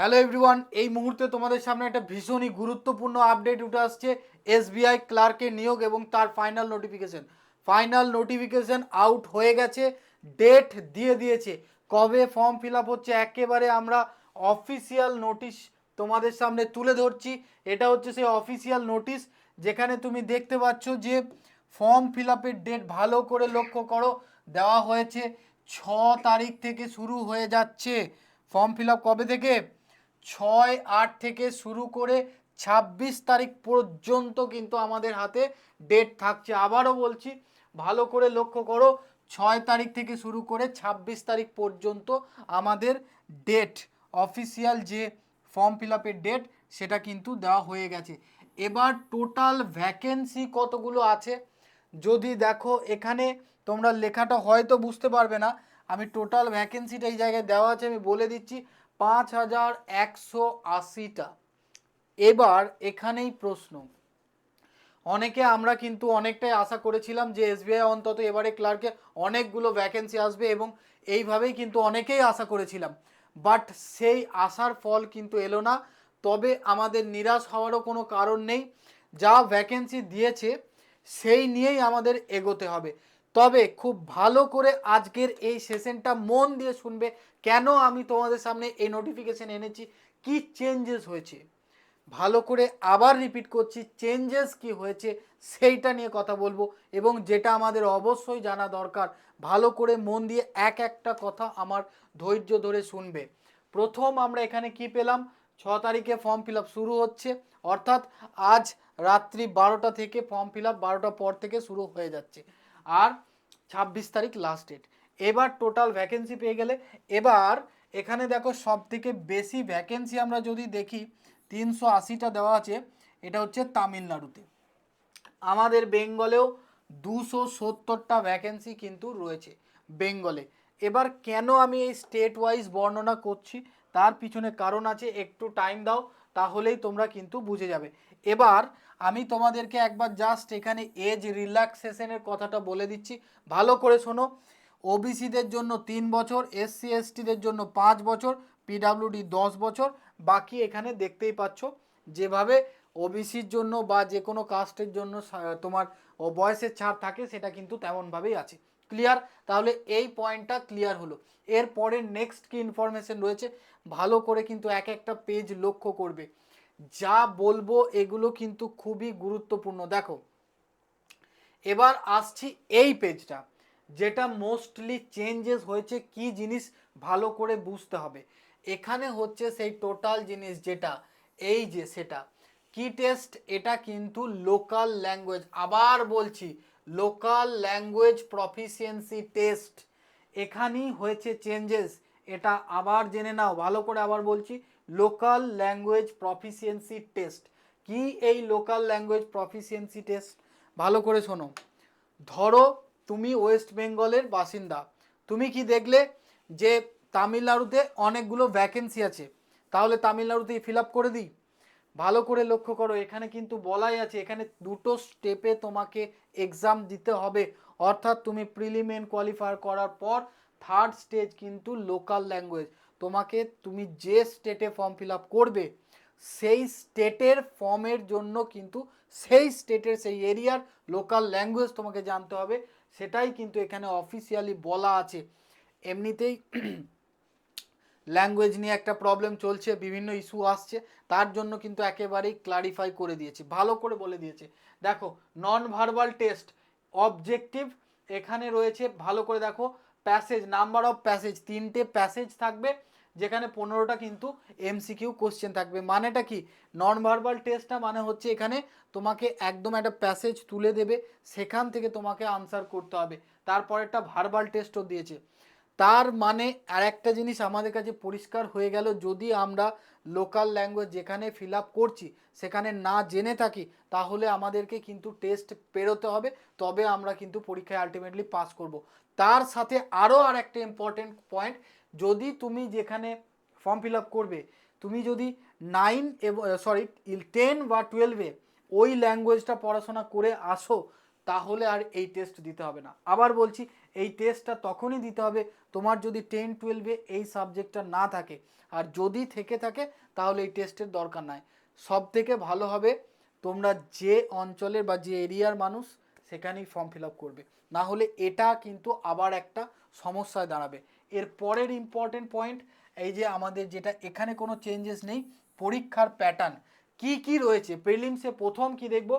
Hello everyone এই মুহূর্তে তোমাদের সামনে একটা ভীষণই গুরুত্বপূর্ণ আপডেট উঠে আসছে এসবিআই ক্লার্কের নিয়োগ এবং তার final notification final notification out হয়ে গেছে ডেট দিয়ে দিয়েছে। কবে ফর্ম ফিল হচ্ছে একেবারে আমরা অফিসিয়াল নোটিশ তোমাদের সামনে তুলে ধরছি। এটা হচ্ছে সেই অফিসিয়াল নোটিশ যেখানে তুমি দেখতে পাচ্ছ যে ফর্ম ফিল ডেট ভালো করে লক্ষ্য করো, দেওয়া হয়েছে ছ তারিখ থেকে শুরু হয়ে যাচ্ছে। ফর্ম ফিল কবে থেকে? ছয় আট থেকে শুরু করে ছাব্বিশ তারিখ পর্যন্ত কিন্তু আমাদের হাতে ডেট থাকছে। আবারও বলছি, ভালো করে লক্ষ্য করো, ছয় তারিখ থেকে শুরু করে ছাব্বিশ তারিখ পর্যন্ত আমাদের ডেট অফিসিয়াল যে ফর্ম ফিল আপের ডেট সেটা কিন্তু দেওয়া হয়ে গেছে। এবার টোটাল ভ্যাকেন্সি কতগুলো আছে? যদি দেখো এখানে তোমরা লেখাটা হয়তো বুঝতে পারবে না, আমি টোটাল ভ্যাকেন্সিটা এই জায়গায় দেওয়া আছে, আমি বলে দিচ্ছি। পাঁচ হাজার একশো আশিটা। এবার এখানেই প্রশ্ন। অনেকে আমরা কিন্তু অনেকটাই আশা করেছিলাম যে এসবিআই অন্তত এবারে ক্লার্কে অনেকগুলো ভ্যাকেন্সি আসবে এবং এইভাবেই কিন্তু অনেকেই আশা করেছিলাম। বাট সেই আশার ফল কিন্তু এলো না। তবে আমাদের নিরাশ হওয়ারও কোনো কারণ নেই। যা ভ্যাকেন্সি দিয়েছে, সেই নিয়েই আমাদের এগোতে হবে। তবে খুব ভালো করে আজকের এই সেশনটা মন দিয়ে শুনবে কেন আমি তোমাদের সামনে এই নোটিফিকেশান এনেছি? কি চেঞ্জেস হয়েছে? ভালো করে আবার রিপিট করছি চেঞ্জেস কি হয়েছে সেইটা নিয়ে কথা বলব এবং যেটা আমাদের অবশ্যই জানা দরকার, ভালো করে মন দিয়ে এক একটা কথা আমার ধৈর্য ধরে শুনবে। প্রথম আমরা এখানে কি পেলাম? ছ তারিখে ফর্ম ফিল শুরু হচ্ছে, অর্থাৎ আজ রাত্রি বারোটা থেকে ফর্ম ফিল আপ বারোটা পর থেকে শুরু হয়ে যাচ্ছে। আর ছাব্বিশ তারিখ লাস্ট ডেট এবার টোটাল ভ্যাকেন্সি পেয়ে গেলে, এবার এখানে দেখো সব থেকে বেশি ভ্যাকেন্সি আমরা যদি দেখি, তিনশো আশিটা দেওয়া আছে, এটা হচ্ছে তামিলনাড়ুতে। আমাদের বেঙ্গলেও দুশো সত্তরটা ভ্যাকেন্সি কিন্তু রয়েছে বেঙ্গলে। এবার কেন আমি এই স্টেট ওয়াইজ বর্ণনা করছি, তার পিছনে কারণ আছে, একটু টাইম দাও, তাহলেই তোমরা কিন্তু বুঝে যাবে। এবার আমি তোমাদেরকে একবার জাস্ট এখানে এজ রিল্যাক্সেশনের কথাটা বলে দিচ্ছি। ভালো করে শোনো ওবিসিদের জন্য তিন বছর এসসি এসটিদের জন্য পাঁচ বছর পিডাব্লিউডি দশ বছর। বাকি এখানে দেখতেই পাচ্ছ, যেভাবে ওবিসির জন্য বা যে কোনো কাস্টের জন্য তোমার বয়সের ছাড় থাকে, সেটা কিন্তু তেমনভাবেই আছে। ক্লিয়ার তাহলে এই পয়েন্টটা ক্লিয়ার হলো। এরপরে নেক্সট কি ইনফরমেশন রয়েছে, ভালো করে কিন্তু এক একটা পেজ লক্ষ্য করবে। যা বলব, এগুলো কিন্তু খুবই গুরুত্বপূর্ণ। দেখো, এবার আসছি এই পেজটা যেটা মোস্টলি চেঞ্জেস হয়েছে কি জিনিস ভালো করে বুঝতে হবে। এখানে হচ্ছে সেই টোটাল জিনিস যেটা, এই যে সেটা। কি টেস্ট এটা কিন্তু লোকাল ল্যাঙ্গুয়েজ আবার বলছি লোকাল ল্যাঙ্গুয়েজ প্রফিসিয়েন্সি টেস্ট এখানেই হয়েছে চেঞ্জেস এটা আবার জেনে নাও, ভালো করে আবার বলছি লোকাল ল্যাঙ্গুয়েজ প্রফিসিয়েন্সি টেস্ট কি এই লোকাল ল্যাঙ্গুয়েজ প্রফিসিয়েন্সি টেস্ট ভালো করে শোনো। ধরো তুমি ওয়েস্ট বেঙ্গলের বাসিন্দা। তুমি কি দেখলে যে তামিলনাড়ুতে অনেকগুলো ভ্যাকেন্সি আছে? তাহলে তামিলনাড়ুতেই ফিল আপ করে দিই। ভালো করে লক্ষ্য করো, এখানে কিন্তু বলাই আছে, এখানে দুটো স্টেপে তোমাকে এক্সাম দিতে হবে। অর্থাৎ তুমি প্রিলিমেন কোয়ালিফায়ার করার পর থার্ড স্টেজ কিন্তু লোকাল ল্যাঙ্গুয়েজ তোমাকে, তুমি যে স্টেটে ফর্ম ফিল আপ করবে, সেই স্টেটের ফর্মের জন্য কিন্তু সেই স্টেটের সেই এরিয়ার লোকাল ল্যাঙ্গুয়েজ তোমাকে জানতে হবে। সেটাই কিন্তু এখানে অফিসিয়ালি বলা আছে। এমনিতেই ল্যাঙ্গুয়েজ নিয়ে একটা প্রবলেম চলছে, বিভিন্ন ইস্যু আসছে, তার জন্য কিন্তু একেবারেই ক্লারিফাই করে দিয়েছে, ভালো করে বলে দিয়েছে। দেখো নন ভার্বাল টেস্ট অবজেক্টিভ এখানে রয়েছে, ভালো করে দেখো প্যাসেজ নাম্বার অফ প্যাসেজ তিনটে প্যাসেজ থাকবে যেখানে পনেরোটা কিন্তু এমসিকিউ কোশ্চেন থাকবে। মানেটা কি? নন ভার্বাল টেস্টটা মানে হচ্ছে এখানে তোমাকে একদম একটা প্যাসেজ তুলে দেবে, সেখান থেকে তোমাকে আনসার করতে হবে। তারপর একটা ভার্বাল টেস্টও দিয়েছে। তার মানে আর একটা জিনিস আমাদের কাছে পরিষ্কার হয়ে গেল, যদি আমরা লোকাল ল্যাঙ্গুয়েজ যেখানে ফিল আপ করছি, সেখানে না জেনে থাকি, তাহলে আমাদেরকে কিন্তু টেস্ট পেরোতে হবে। তবে আমরা কিন্তু পরীক্ষায় আলটিমেটলি পাস করব। তার সাথে আরও আর একটা ইম্পর্টেন্ট পয়েন্ট যদি তুমি যেখানে ফর্ম ফিল আপ করবে, তুমি যদি নাইন সরি টেন বা টুয়েলভে ওই ল্যাঙ্গুয়েজটা পড়াশোনা করে আসো, তাহলে আর এই টেস্ট দিতে হবে না। আবার বলছি, এই টেস্টটা তখনই দিতে হবে তোমার যদি টেন টুয়েলভে এই সাবজেক্টটা না থাকে। আর যদি থেকে থাকে, তাহলে এই টেস্টের দরকার নাই। সব থেকে ভালো হবে তোমরা যে অঞ্চলের বা যে এরিয়ার মানুষ, সেখানেই ফর্ম ফিল আপ করবে। না হলে এটা কিন্তু আবার একটা সমস্যায় দাঁড়াবে। এর পরের ইম্পর্টেন্ট পয়েন্ট এই যে আমাদের যেটা এখানে কোনো চেঞ্জেস নেই, পরীক্ষার প্যাটার্ন কি কি রয়েছে? প্রিলিমসে প্রথম কি দেখব?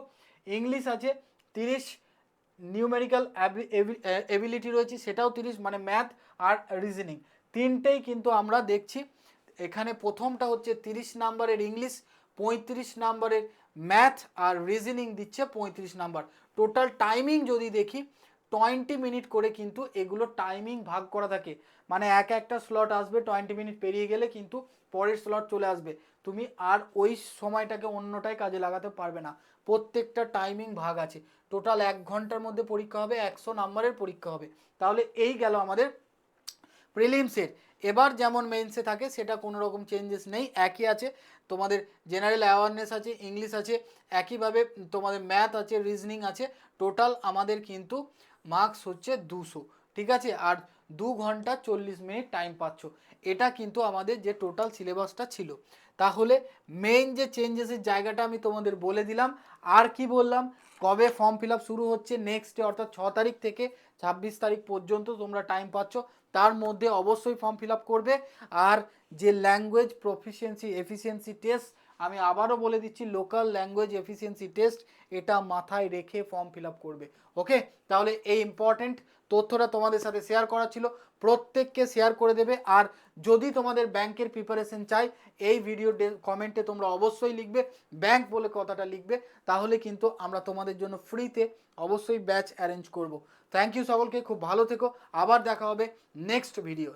ইংলিশ আছে, তিরিশ নিউমেরিক্যাল এবিলিটি রয়েছে, সেটাও তিরিশ মানে ম্যাথ আর রিজনিং তিনটেই কিন্তু আমরা দেখছি। এখানে প্রথমটা হচ্ছে তিরিশ নাম্বারের ইংলিশ পঁয়ত্রিশ নাম্বারের ম্যাথ আর রিজনিং দিচ্ছে পঁয়ত্রিশ নাম্বার। টোটাল টাইমিং যদি দেখি টোয়েন্টি মিনিট করে কিন্তু এগুলো টাইমিং ভাগ করা থাকে। মানে এক একটা স্লট আসবে, টোয়েন্টি মিনিট পেরিয়ে গেলে কিন্তু পরের স্লট চলে আসবে। তুমি আর ওই সময়টাকে অন্যটায় কাজে লাগাতে পারবে না। প্রত্যেকটা টাইমিং ভাগ আছে। টোটাল এক ঘণ্টার মধ্যে পরীক্ষা হবে, একশো নাম্বারের পরীক্ষা হবে। তাহলে এই গেল আমাদের প্রিলিমসের এবার যেমন মেন্সে থাকে, সেটা কোনো রকম চেঞ্জেস নেই। একই আছে। তোমাদের জেনারেল অ্যাওয়ারনেস আছে ইংলিশ আছে। একইভাবে তোমাদের ম্যাথ আছে রিজনিং আছে। টোটাল আমাদের কিন্তু মার্কস হচ্ছে দুশো। ঠিক আছে? আর দু ঘণ্টা চল্লিশ মিনিট টাইম পাচ্ছ। এটা কিন্তু আমাদের যে টোটাল সিলেবাসটা ছিল। তাহলে মেইন যে চেঞ্জেসের জায়গাটা আমি তোমাদের বলে দিলাম। আর কি বললাম? কবে ফর্ম ফিল শুরু হচ্ছে নেক্সট ডে অর্থাৎ ছ তারিখ থেকে ছাব্বিশ তারিখ পর্যন্ত তোমরা টাইম পাচ্ছ। তার মধ্যে অবশ্যই ফর্ম ফিল করবে। আর যে ল্যাঙ্গুয়েজ প্রফিসিয়েন্সি এফিসিয়েন্সি টেস্ট আমি আবারও বলে দিচ্ছি লোকাল ল্যাঙ্গুয়েজ এফিসিয়েন্সি টেস্ট এটা মাথায় রেখে ফর্ম ফিল আপ করবে। ওকে তাহলে এই ইম্পর্টেন্ট তথ্যটা তোমাদের সাথে শেয়ার করা ছিল। প্রত্যেককে শেয়ার করে দেবে। আর যদি তোমাদের ব্যাংকের প্রিপারেশন চাই, এই ভিডিও কমেন্টে তোমরা অবশ্যই লিখবে। ব্যাংক বলে কথাটা লিখবে। তাহলে কিন্তু আমরা তোমাদের জন্য ফ্রিতে অবশ্যই ব্যাচ অ্যারেঞ্জ করব। থ্যাংক ইউ সকলকে। খুব ভালো থেকো। আবার দেখা হবে নেক্সট ভিডিও